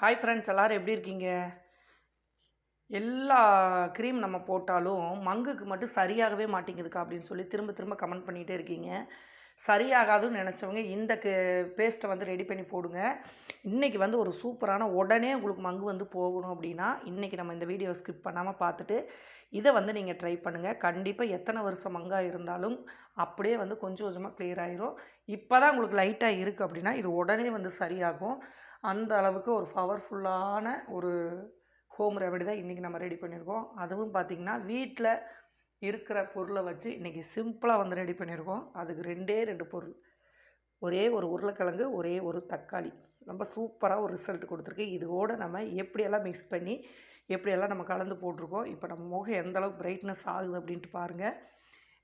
Hi friends எல்லோரும் எப்படி இருக்கீங்க? எல்லா க்ரீம் நம்ம போட்டாலும் மங்குக்கு மட்டும் சரியாகவே மாட்டேங்குதுக்கா அப்படின்னு சொல்லி திரும்ப திரும்ப கமெண்ட் பண்ணிகிட்டே இருக்கீங்க. சரியாகாதுன்னு நினச்சவங்க இந்த பேஸ்ட்டை வந்து ரெடி பண்ணி போடுங்க. இன்றைக்கி வந்து ஒரு சூப்பரான உடனே உங்களுக்கு மங்கு வந்து போகணும் அப்படின்னா இன்றைக்கி நம்ம இந்த வீடியோ ஸ்கிப் பண்ணாமல் பார்த்துட்டு இதை வந்து நீங்கள் ட்ரை பண்ணுங்கள் கண்டிப்பாக எத்தனை வருஷம் மங்காக இருந்தாலும் அப்படியே வந்து கொஞ்சம் கொஞ்சமாக கிளியர் ஆயிரும். இப்போ தான் உங்களுக்கு லைட்டாக இருக்குது அப்படின்னா இது உடனே வந்து சரியாகும். அந்த அளவுக்கு ஒரு பவர்ஃபுல்லான ஒரு ஹோம் ரெமெடி தான் இன்றைக்கி நம்ம ரெடி பண்ணியிருக்கோம். அதுவும் பார்த்திங்கன்னா வீட்டில் இருக்கிற பொருளை வச்சு இன்றைக்கி சிம்பிளாக வந்து ரெடி பண்ணியிருக்கோம். அதுக்கு ரெண்டே ரெண்டு பொருள். ஒரே ஒரு உருளைக்கிழங்கு ஒரே ஒரு தக்காளி. ரொம்ப சூப்பராக ஒரு ரிசல்ட் கொடுத்துருக்கு. இதோடு நம்ம எப்படியெல்லாம் மிக்ஸ் பண்ணி எப்படியெல்லாம் நம்ம கலந்து போட்டிருக்கோம் இப்போ நம்ம முகம் எந்த அளவுக்கு பிரைட்னஸ் ஆகுது அப்படின்ட்டு பாருங்கள்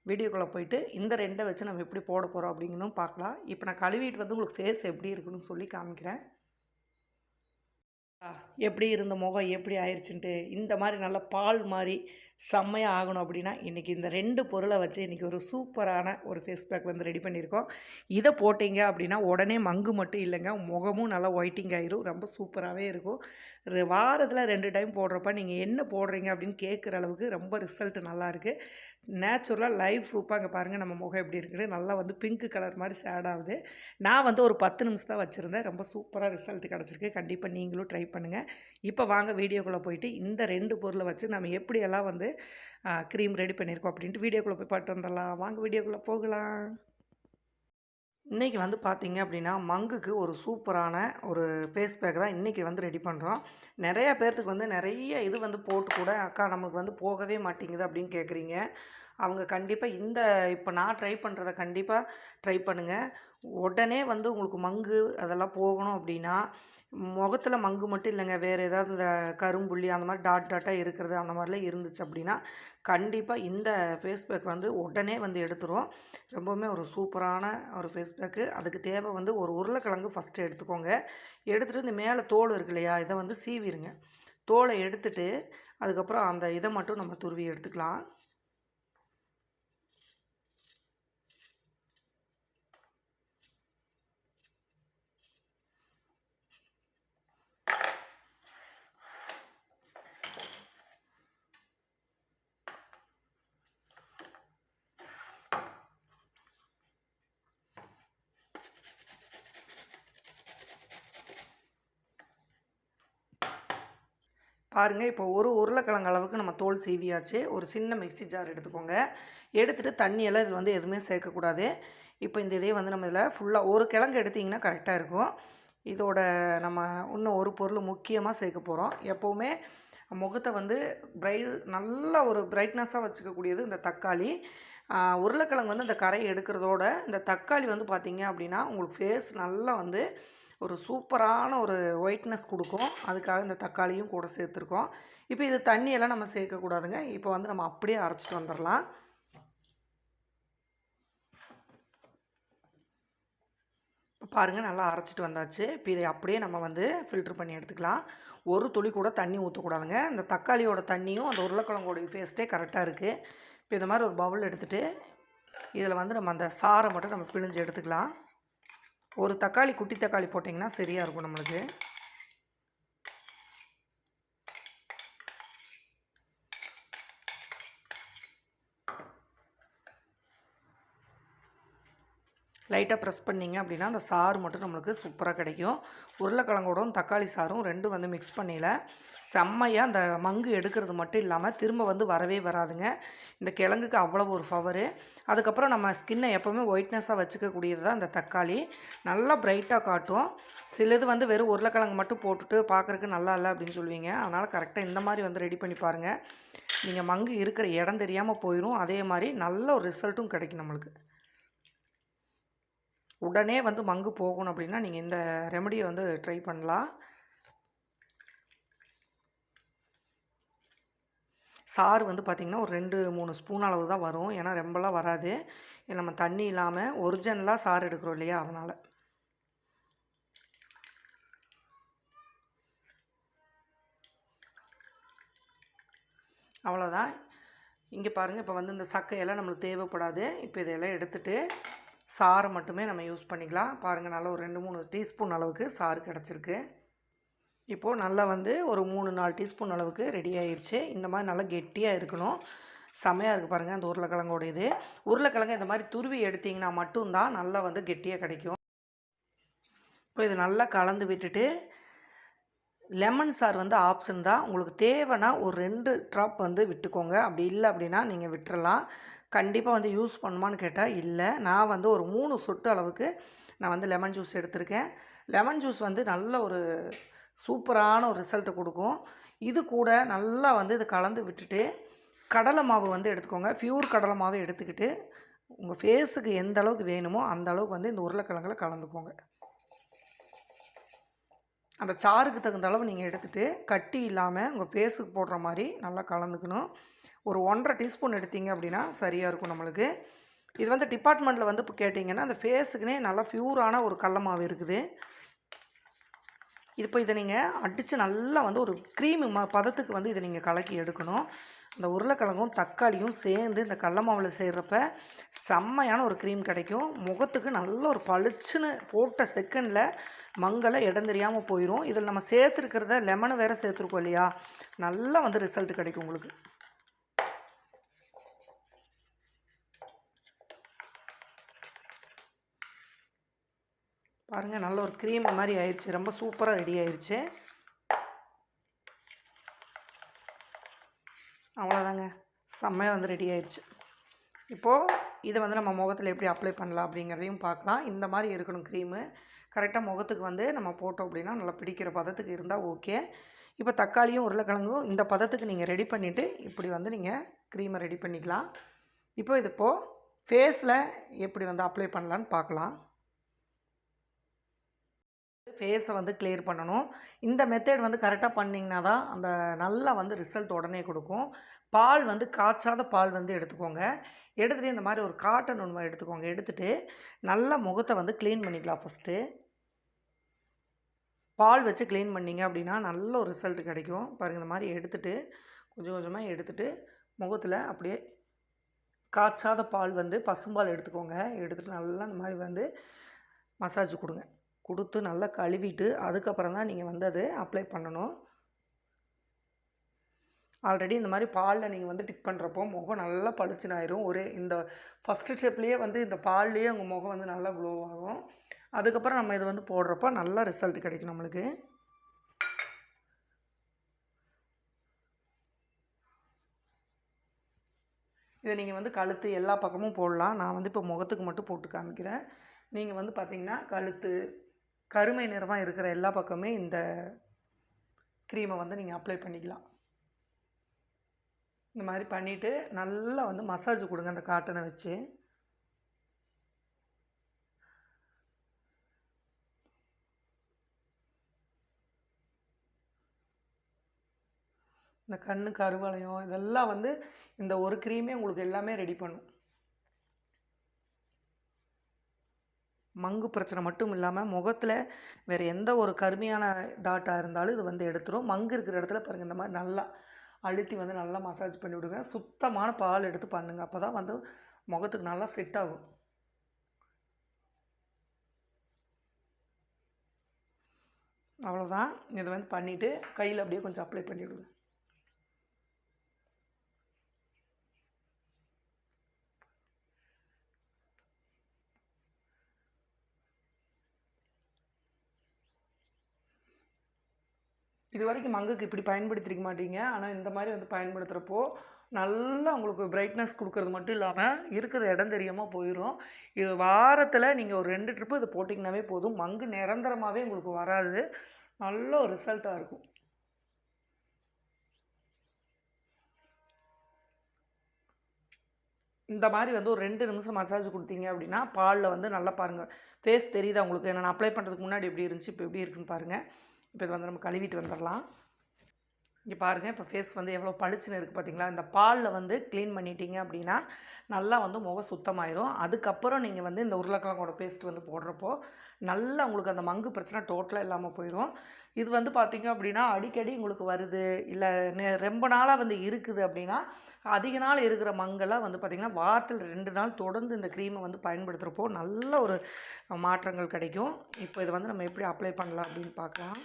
வீடியோக்குள்ளே போயிட்டு இந்த ரெண்டை வச்சு நம்ம எப்படி போட போகிறோம் அப்படிங்கணும் பார்க்கலாம். இப்போ நான் கழுவிட்டு வந்து உங்களுக்கு ஃபேஸ் எப்படி இருக்குன்னு சொல்லி காமிக்கிறேன். எப்படி இருந்த முகம் எப்படி ஆயிடுச்சுன்ட்டு இந்த மாதிரி நல்ல பால் மாதிரி செம்மையாக ஆகணும் அப்படின்னா இன்றைக்கி இந்த ரெண்டு பொருளை வச்சு இன்றைக்கி ஒரு சூப்பரான ஒரு ஃபேஸ் பேக் வந்து ரெடி பண்ணியிருக்கோம். இதை போட்டிங்க அப்படின்னா உடனே மங்கு மட்டும் இல்லைங்க. முகமும் நல்லா ஒயிட்டிங் ஆயிரும். ரொம்ப சூப்பராகவே இருக்கும். ரெ- வாரத்தில் ரெண்டு டைம் போடுறப்ப நீங்கள் என்ன போடுறீங்க அப்படின்னு கேட்குற அளவுக்கு ரொம்ப ரிசல்ட் நல்லா இருக்குது நேச்சுரலாக லைஃப் ப்ரூஃபாக அங்கே பாருங்கள் நம்ம முகம் எப்படி இருக்குது. நல்லா வந்து பிங்க் கலர் மாதிரி சேட் ஆகுது. நான் வந்து ஒரு பத்து நிமிஷம் தான் வச்சுருந்தேன். ரொம்ப சூப்பராக ரிசல்ட் கிடச்சிருக்கு. கண்டிப்பாக நீங்களும் ட்ரை பண்ணுங்கள் இப்போ வாங்க வீடியோக்குள்ளே போயிட்டு இந்த ரெண்டு பொருளை வச்சு நம்ம எப்படியெல்லாம் வந்து க்ரீம் ரெடி பண்ணியிருக்கோம் அப்படின்ட்டு வீடியோக்குள்ளே போய் பாட்டு வந்துடலாம். வாங்க வீடியோக்குள்ளே போகலாம். இன்றைக்கி வந்து பார்த்திங்க அப்படின்னா மங்குக்கு ஒரு சூப்பரான ஒரு ஃபேஸ் பேக் தான் இன்றைக்கி வந்து ரெடி பண்ணுறோம் நிறையா பேர்த்துக்கு வந்து நிறைய இது வந்து போட்டு கூட அக்கா நமக்கு வந்து போகவே மாட்டேங்குது அப்படின்னு கேட்குறீங்க அவங்க கண்டிப்பாக இந்த இப்போ நான் ட்ரை பண்ணுறத கண்டிப்பாக ட்ரை பண்ணுங்கள் உடனே வந்து உங்களுக்கு மங்கு அதெல்லாம் போகணும் அப்படின்னா முகத்தில் மங்கு மட்டும் இல்லைங்க. வேறு ஏதாவது இந்த கரும்புள்ளி அந்த மாதிரி டாட் டாட்டாக இருக்கிறது அந்த மாதிரிலாம் இருந்துச்சு அப்படின்னா கண்டிப்பாக இந்த ஃபேஸ் பேக் வந்து உடனே வந்து எடுத்துரும் ரொம்பவுமே ஒரு சூப்பரான ஒரு ஃபேஸ் பேக்கு அதுக்கு தேவை வந்து ஒரு உருளைக்கிழங்கு ஃபஸ்ட்டு எடுத்துக்கோங்க. எடுத்துகிட்டு இந்த மேலே தோல் இருக்கு இல்லையா? இதை வந்து சீவிருங்க. தோலை எடுத்துட்டு அதுக்கப்புறம் அந்த இதை மட்டும் நம்ம துருவி எடுத்துக்கலாம். பாருங்கள் இப்போ ஒரு உருளைக்கிழங்கு அளவுக்கு நம்ம தோல் சீவியாச்சு. ஒரு சின்ன மிக்ஸி ஜார் எடுத்துக்கோங்க. எடுத்துகிட்டு தண்ணியெல்லாம் இதில் வந்து எதுவுமே சேர்க்கக்கூடாது. இப்போ இந்த இதே வந்து நம்ம இதில் ஃபுல்லாக ஒரு கிழங்கு எடுத்திங்கன்னா கரெக்டாக இருக்கும். இதோட நம்ம இன்னும் ஒரு பொருள் முக்கியமாக சேர்க்க போகிறோம் எப்போவுமே முகத்தை வந்து பிரைட் நல்ல ஒரு பிரைட்னஸாக வச்சுக்கக்கூடியது இந்த தக்காளி. உருளைக்கிழங்கு வந்து இந்த கரையை எடுக்கிறதோட இந்த தக்காளி வந்து பார்த்தீங்க அப்படின்னா உங்களுக்கு ஃபேஸ் நல்லா வந்து ஒரு சூப்பரான ஒரு ஒயிட்னஸ் கொடுக்கும். அதுக்காக இந்த தக்காளியும் கூட சேர்த்துருக்கோம். இப்போ இது தண்ணியெல்லாம் நம்ம சேர்க்கக்கூடாதுங்க. இப்போ வந்து நம்ம அப்படியே அரைச்சிட்டு வந்துடலாம். பாருங்கள் நல்லா அரைச்சிட்டு வந்தாச்சு. இப்போ இதை அப்படியே நம்ம வந்து ஃபில்ட்ரு பண்ணி எடுத்துக்கலாம். ஒரு துளி கூட தண்ணி ஊற்றக்கூடாதுங்க இந்த தக்காளியோட தண்ணியும் அந்த உருளைக்கிழங்கோடைய ஃபேஸ்ட்டே கரெக்டாக இருக்குது இப்போ இந்த மாதிரி ஒரு பவுல் எடுத்துகிட்டு இதில் வந்து நம்ம அந்த சாறை மட்டும் நம்ம பிழிஞ்சு எடுத்துக்கலாம். ஒரு தக்காளி குட்டி தக்காளி போட்டிங்கன்னா சரியாக இருக்கும் நம்மளுக்கு. லைட்டாக ப்ரெஸ் பண்ணிங்க அப்படின்னா அந்த சாறு மட்டும் நம்மளுக்கு சூப்பராக கிடைக்கும். உருளைக்கிழங்கோடும் தக்காளி சாரும் ரெண்டும் வந்து மிக்ஸ் பண்ணியில் செம்மையாக அந்த மங்கு எடுக்கிறது மட்டும் இல்லாமல் திரும்ப வந்து வரவே வராதுங்க. இந்த கிழங்குக்கு அவ்வளோ ஒரு ஃபவரு அதுக்கப்புறம் நம்ம ஸ்கின்னை எப்போவுமே ஒயிட்னஸாக வச்சுக்கக்கூடியது தான் இந்த தக்காளி. நல்லா பிரைட்டாக காட்டும். சிலது வந்து வெறும் உருளைக்கிழங்கு மட்டும் போட்டுட்டு பார்க்குறக்கு நல்லா இல்லை அப்படின்னு சொல்லுவீங்க அதனால் கரெக்டாக இந்த மாதிரி வந்து ரெடி பண்ணி பாருங்கள் நீங்கள் மங்கு இருக்கிற இடம் தெரியாமல் போயிடும் அதே மாதிரி நல்ல ஒரு ரிசல்ட்டும் கிடைக்கும் நம்மளுக்கு. உடனே வந்து மங்கு போகணும் அப்படின்னா நீங்கள் இந்த ரெமடியை வந்து ட்ரை பண்ணலாம். சாறு வந்து பார்த்திங்கன்னா ஒரு ரெண்டு மூணு ஸ்பூன் அளவு தான் வரும். ஏன்னா ரொம்பலாம் வராது. நம்ம தண்ணி இல்லாமல் ஒரிஜினலாக சாறு எடுக்கிறோம் இல்லையா? அதனால். அவ்வளோதான் இங்கே பாருங்கள் இப்போ வந்து இந்த சக்கையெல்லாம் நம்மளுக்கு தேவைப்படாது. இப்போ இதையெல்லாம் எடுத்துகிட்டு சாறை மட்டுமே நம்ம யூஸ் பண்ணிக்கலாம். பாருங்கள் நல்லா ஒரு ரெண்டு மூணு டீஸ்பூன் அளவுக்கு சாறு கிடச்சிருக்கு. இப்போது நல்லா வந்து ஒரு மூணு நாலு டீஸ்பூன் அளவுக்கு ரெடி ஆயிடுச்சு இந்த மாதிரி நல்லா கெட்டியாக இருக்கணும். செமையாக இருக்குது பாருங்கள் அந்த உருளைக்கிழங்கோட இது. உருளைக்கிழங்கு இந்த மாதிரி துருவி எடுத்திங்கன்னா மட்டும்தான் நல்லா வந்து கெட்டியாக கிடைக்கும். இப்போ இது நல்லா கலந்து விட்டுட்டு லெமன் சார் வந்து ஆப்ஷன் தான். உங்களுக்கு தேவைன்னா ஒரு ரெண்டு ட்ராப் வந்து விட்டுக்கோங்க. அப்படி இல்லை அப்படின்னா நீங்கள் விட்டுறலாம். கண்டிப்பாக வந்து யூஸ் பண்ணுமான்னு கேட்டால் இல்லை. நான் வந்து ஒரு மூணு சொட்டு அளவுக்கு நான் வந்து லெமன் ஜூஸ் எடுத்திருக்கேன். லெமன் ஜூஸ் வந்து நல்ல ஒரு சூப்பரான ஒரு ரிசல்ட்டை கொடுக்கும். இது கூட நல்லா வந்து இது கலந்து விட்டுட்டு கடலை மாவு வந்து எடுத்துக்கோங்க. ஃப்யூர் கடலை மாவு எடுத்துக்கிட்டு உங்கள் ஃபேஸுக்கு எந்த அளவுக்கு வேணுமோ அந்த அளவுக்கு வந்து இந்த உருளைக்கிழங்குல கலந்துக்கோங்க. அந்த சாருக்கு தகுந்த அளவு நீங்கள் எடுத்துகிட்டு கட்டி இல்லாமல் உங்கள் ஃபேஸுக்கு போடுற மாதிரி நல்லா கலந்துக்கணும். ஒரு ஒன்றரை டீஸ்பூன் எடுத்தீங்க அப்படின்னா சரியாக இருக்கும் நம்மளுக்கு. இது வந்து டிபார்ட்மெண்ட்டில் வந்து இப்போ கேட்டிங்கன்னா அந்த ஃபேஸுக்குனே நல்லா ப்யூரான ஒரு கடல மாவு இருக்குது. இப்போ இதை நீங்கள் அடித்து நல்லா வந்து ஒரு க்ரீமு ம பதத்துக்கு வந்து இதை நீங்கள் கலக்கி எடுக்கணும். இந்த உருளைக்கிழங்கும் தக்காளியும் சேர்ந்து இந்த கடல மாவில் செய்கிறப்ப செம்மையான ஒரு க்ரீம் கிடைக்கும். முகத்துக்கு நல்ல ஒரு பளிச்சுன்னு போட்ட செகண்டில் மங்களை இடம் தெரியாமல் போயிடும் இதில் நம்ம சேர்த்துருக்கிறத லெமனை வேறு சேர்த்துருக்கோம் இல்லையா? நல்லா வந்து ரிசல்ட் கிடைக்கும் உங்களுக்கு. பாருங்கள் நல்ல ஒரு க்ரீம் மாதிரி ஆயிடுச்சு. ரொம்ப சூப்பராக ரெடி ஆயிடுச்சு. அவ்வளோதாங்க செம்மையாக வந்து ரெடி ஆயிடுச்சு. இப்போது இதை வந்து நம்ம முகத்தில் எப்படி அப்ளை பண்ணலாம் அப்படிங்கிறதையும் பார்க்கலாம். இந்த மாதிரி இருக்கணும் க்ரீமு கரெக்டாக முகத்துக்கு வந்து நம்ம போட்டோம் அப்படின்னா நல்லா பிடிக்கிற பதத்துக்கு இருந்தால் ஓகே இப்போ தக்காளியும் உருளைக்கிழங்கும் இந்த பதத்துக்கு நீங்கள் ரெடி பண்ணிவிட்டு இப்படி வந்து நீங்கள் க்ரீமை ரெடி பண்ணிக்கலாம். இப்போ இது இப்போது ஃபேஸில் எப்படி வந்து அப்ளை பண்ணலான்னு பார்க்கலாம். ஃபேஸை வந்து கிளியர் பண்ணணும். இந்த மெத்தட் வந்து கரெக்டாக பண்ணிங்கன்னா தான் அந்த நல்லா வந்து ரிசல்ட் உடனே கொடுக்கும். பால் வந்து காய்ச்சாத பால் வந்து எடுத்துக்கோங்க. எடுத்துகிட்டு இந்த மாதிரி ஒரு காட்டன் ஒன்று எடுத்துக்கோங்க. எடுத்துகிட்டு நல்லா முகத்தை வந்து க்ளீன் பண்ணிக்கலாம் ஃபஸ்ட்டு பால் வச்சு க்ளீன் பண்ணிங்க அப்படின்னா நல்ல ஒரு ரிசல்ட் கிடைக்கும். பாருங்கள் இந்த மாதிரி எடுத்துகிட்டு கொஞ்சம் கொஞ்சமாக எடுத்துகிட்டு முகத்தில் அப்படியே காய்ச்சாத பால் வந்து பசும்பால் எடுத்துக்கோங்க. எடுத்துகிட்டு நல்லா இந்த மாதிரி வந்து மசாஜ் கொடுங்க. கொடுத்து நல்லா கழுவிட்டு அதுக்கப்புறம் தான் நீங்கள் வந்து அதை அப்ளை பண்ணணும். ஆல்ரெடி இந்த மாதிரி பாலில் நீங்கள் வந்து டிக் பண்ணுறப்போ முகம் நல்லா பளிச்சுனாயிரும் ஒரே இந்த ஃபஸ்ட்டு ஸ்டெப்லேயே வந்து இந்த பால்லேயே உங்கள் முகம் வந்து நல்லா க்ளோ ஆகும். அதுக்கப்புறம் நம்ம இது வந்து போடுறப்போ நல்ல ரிசல்ட் கிடைக்கும் நம்மளுக்கு. இதை நீங்கள் வந்து கழுத்து எல்லா பக்கமும் போடலாம். நான் வந்து இப்போ முகத்துக்கு மட்டும் போட்டு காமிக்கிறேன். நீங்கள் வந்து பார்த்திங்கன்னா கழுத்து கருமை நிறமாக இருக்கிற எல்லா பக்கமே இந்த க்ரீமை வந்து நீங்கள் அப்ளை பண்ணிக்கலாம். இந்த மாதிரி பண்ணிவிட்டு நல்லா வந்து மசாஜ் கொடுங்க அந்த காட்டனை வச்சு. இந்த கண்ணு கருவளையம் இதெல்லாம் வந்து இந்த ஒரு க்ரீமே உங்களுக்கு எல்லாமே ரெடி பண்ணும். மங்கு பிரச்சனை மட்டும் இல்லாமல் முகத்தில் வேறு எந்த ஒரு கருமையான டாட்டாக இருந்தாலும் இது வந்து எடுத்துரும். மங்கு இருக்கிற இடத்துல பாருங்கள் இந்த மாதிரி நல்லா அழுத்தி வந்து நல்லா மசாஜ் பண்ணி விடுங்க. சுத்தமான பால் எடுத்து பண்ணுங்கள் அப்போ தான் வந்து முகத்துக்கு நல்லா செட் ஆகும். அவ்வளோதான் இதை வந்து பண்ணிவிட்டு கையில் அப்படியே கொஞ்சம் அப்ளை பண்ணிவிடுங்க இது வரைக்கும் மங்குக்கு இப்படி பயன்படுத்திருக்க மாட்டீங்க. ஆனால் இந்த மாதிரி வந்து பயன்படுத்துகிறப்போ நல்லா உங்களுக்கு பிரைட்னஸ் கொடுக்கறது மட்டும் இல்லாமல் இருக்கிற இடம் தெரியாமல் போயிடும் இது வாரத்தில் நீங்கள் ஒரு ரெண்டு ட்ரிப்பு இது போட்டிங்கனாவே போதும். மங்கு நிரந்தரமாகவே உங்களுக்கு வராது. நல்ல ஒரு ரிசல்ட்டாக இருக்கும். இந்த மாதிரி வந்து ஒரு ரெண்டு நிமிஷம் மசாஜ் கொடுத்தீங்க அப்படின்னா பாலில் வந்து நல்லா பாருங்கள் ஃபேஸ் தெரியுதா உங்களுக்கு? நான் அப்ளை பண்ணுறதுக்கு முன்னாடி எப்படி இருந்துச்சு இப்போ எப்படி இருக்குன்னு பாருங்கள் இப்போ இது வந்து நம்ம கழுவிட்டு வந்துடலாம். இங்கே பாருங்கள் இப்போ ஃபேஸ் வந்து எவ்வளோ பளிச்சுன்னு இருக்குது பார்த்தீங்களா? இந்த பாலில் வந்து க்ளீன் பண்ணிட்டீங்க அப்படின்னா நல்லா வந்து முகம் சுத்தமாயிரும். அதுக்கப்புறம் நீங்கள் வந்து இந்த உருளைக்கிழங்கோட பேஸ்ட் வந்து போடுறப்போ நல்லா உங்களுக்கு அந்த மங்கு பிரச்சனை டோட்டலாக இல்லாமல் போயிடும் இது வந்து பார்த்திங்க அப்படின்னா அடிக்கடி உங்களுக்கு வருது. இல்லை ரொம்ப நாளாக வந்து இருக்குது அப்படின்னா அதிக நாள் இருக்கிற மங்கெல்லாம் வந்து பார்த்திங்கன்னா வாரத்தில் ரெண்டு நாள் தொடர்ந்து இந்த க்ரீமை வந்து பயன்படுத்துகிறப்போ நல்ல ஒரு மாற்றங்கள் கிடைக்கும். இப்போ இதை வந்து நம்ம எப்படி அப்ளை பண்ணலாம் அப்படின்னு பார்க்கலாம்.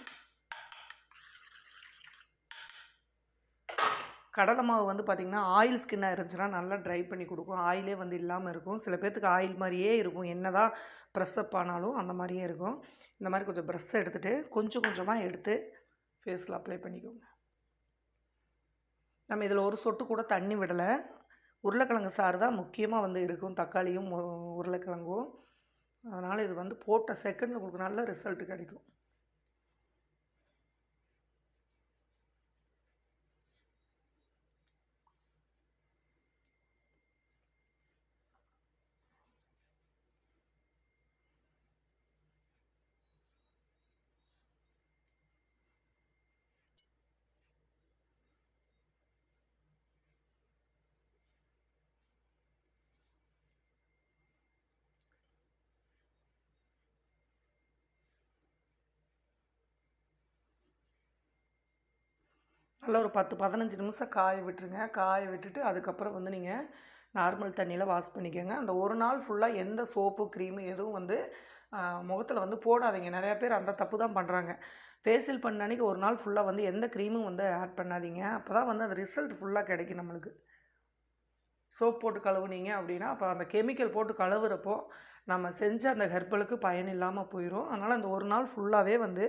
கடலை மாவு வந்து பார்த்திங்கன்னா ஆயில் ஸ்கின்னாக இருந்துச்சுன்னா நல்லா ட்ரை பண்ணி கொடுக்கும். ஆயிலே வந்து இல்லாமல் இருக்கும். சில பேர்த்துக்கு ஆயில் மாதிரியே இருக்கும். என்ன தான் ப்ரெஸ் அப் ஆனாலும் அந்த மாதிரியே இருக்கும். இந்த மாதிரி கொஞ்சம் ப்ரெஷ் எடுத்துகிட்டு கொஞ்சம் கொஞ்சமாக எடுத்து ஃபேஸில் அப்ளை பண்ணிக்கோங்க. நம்ம இதில் ஒரு சொட்டு கூட தண்ணி விடலை. உருளைக்கிழங்கு சாறு தான் முக்கியமாக வந்து இருக்கும். தக்காளியும் உருளைக்கிழங்கும். அதனால் இது வந்து போட்ட செகண்டில் உங்களுக்கு நல்ல ரிசல்ட் கிடைக்கும். நல்லா ஒரு பத்து பதினஞ்சு நிமிஷம் காய விட்டுருங்க. காய விட்டுட்டு அதுக்கப்புறம் வந்து நீங்கள் நார்மல் தண்ணியில் வாஷ் பண்ணிக்கோங்க. அந்த ஒரு நாள் ஃபுல்லாக எந்த சோப்பு க்ரீமு எதுவும் வந்து முகத்தில் வந்து போடாதீங்க. நிறையா பேர் அந்த தப்பு தான் பண்ணுறாங்க ஃபேஷியல் பண்ண அன்னைக்கு ஒரு நாள் ஃபுல்லாக வந்து எந்த க்ரீமும் வந்து ஆட் பண்ணாதீங்க. அப்போ தான் வந்து அந்த ரிசல்ட் ஃபுல்லாக கிடைக்கும் நம்மளுக்கு. சோப் போட்டு கழுவுனீங்க அப்படின்னா அப்போ அந்த கெமிக்கல் போட்டு கழுவுறப்போ நம்ம செஞ்ச அந்த ஹெர்பலுக்கு பயன் இல்லாமல் போயிடும் அதனால் அந்த ஒரு நாள் ஃபுல்லாகவே வந்து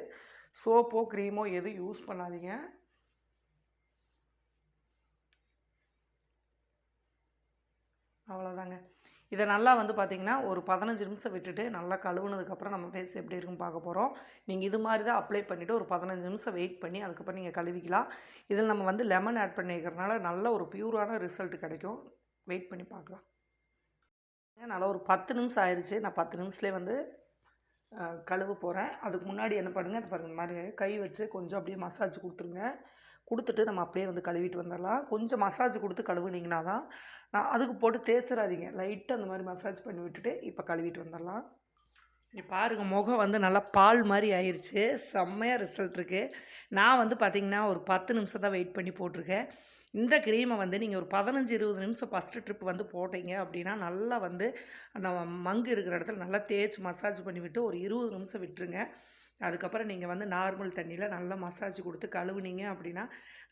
சோப்போ க்ரீமோ எதுவும் யூஸ் பண்ணாதீங்க. அவ்வளோதாங்க இதை நல்லா வந்து பார்த்திங்கன்னா ஒரு பதினஞ்சு நிமிஷம் விட்டுட்டு நல்லா கழுவுனதுக்கப்புறம் நம்ம ஃபேஸ் எப்படி இருக்குன்னு பார்க்க போகிறோம் நீங்கள் இது மாதிரி தான் அப்ளை பண்ணிவிட்டு ஒரு பதினஞ்சு நிமிஷம் வெயிட் பண்ணி அதுக்கப்புறம் நீங்கள் கழுவிக்கலாம். இதில் நம்ம வந்து லெமன் ஆட் பண்ணிக்கிறதுனால நல்ல ஒரு பியூரான ரிசல்ட் கிடைக்கும். வெயிட் பண்ணி பார்க்கலாம். நல்லா ஒரு பத்து நிமிஷம் ஆயிடுச்சு நான் பத்து நிமிஷத்துலேயே வந்து கழுவ போகிறேன் அதுக்கு முன்னாடி என்ன பண்ணுங்கள் அது பாருங்கள் மாதிரி கை வச்சு கொஞ்சம் அப்படியே மசாஜ் கொடுத்துருங்க. கொடுத்துட்டு நம்ம அப்படியே வந்து கழுவிட்டு வந்துடலாம். கொஞ்சம் மசாஜ் கொடுத்து கழுவுனீங்கன்னா தான் அதுக்கு போட்டு தேய்ச்சிடாதீங்க லைட்டாக அந்த மாதிரி மசாஜ் பண்ணி விட்டுட்டு இப்போ கழுவிட்டு வந்துடலாம். நீ பாருங்கள் முகம் வந்து நல்லா பால் மாதிரி ஆயிடுச்சு செம்மையாக ரிசல்ட் இருக்குது நான் வந்து பார்த்திங்கன்னா ஒரு பத்து நிமிஷம் தான் வெயிட் பண்ணி போட்டிருக்கேன். இந்த க்ரீமை வந்து நீங்கள் ஒரு பதினஞ்சு இருபது நிமிஷம் ஃபஸ்ட்டு ட்ரிப் வந்து போட்டீங்க அப்படின்னா நல்லா வந்து அந்த மங்கு இருக்கிற இடத்துல நல்லா தேய்ச்சி மசாஜ் பண்ணி விட்டு ஒரு இருபது நிமிஷம் விட்டுருங்க. அதுக்கப்புறம் நீங்கள் வந்து நார்மல் தண்ணியில் நல்லா மசாஜ் கொடுத்து கழுவுனீங்க அப்படின்னா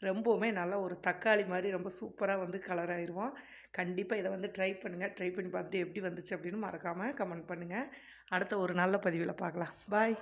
ரொம்பவுமே நல்லா ஒரு தக்காளி மாதிரி ரொம்ப சூப்பராக வந்து கலர் ஆயிடுவோம் கண்டிப்பாக இதை வந்து ட்ரை பண்ணுங்கள் ட்ரை பண்ணி பார்த்துட்டு எப்படி வந்துச்சு அப்படின்னு மறக்காமல் கமெண்ட் பண்ணுங்கள் அடுத்த ஒரு நல்ல பதிவில் பார்க்கலாம். பாய்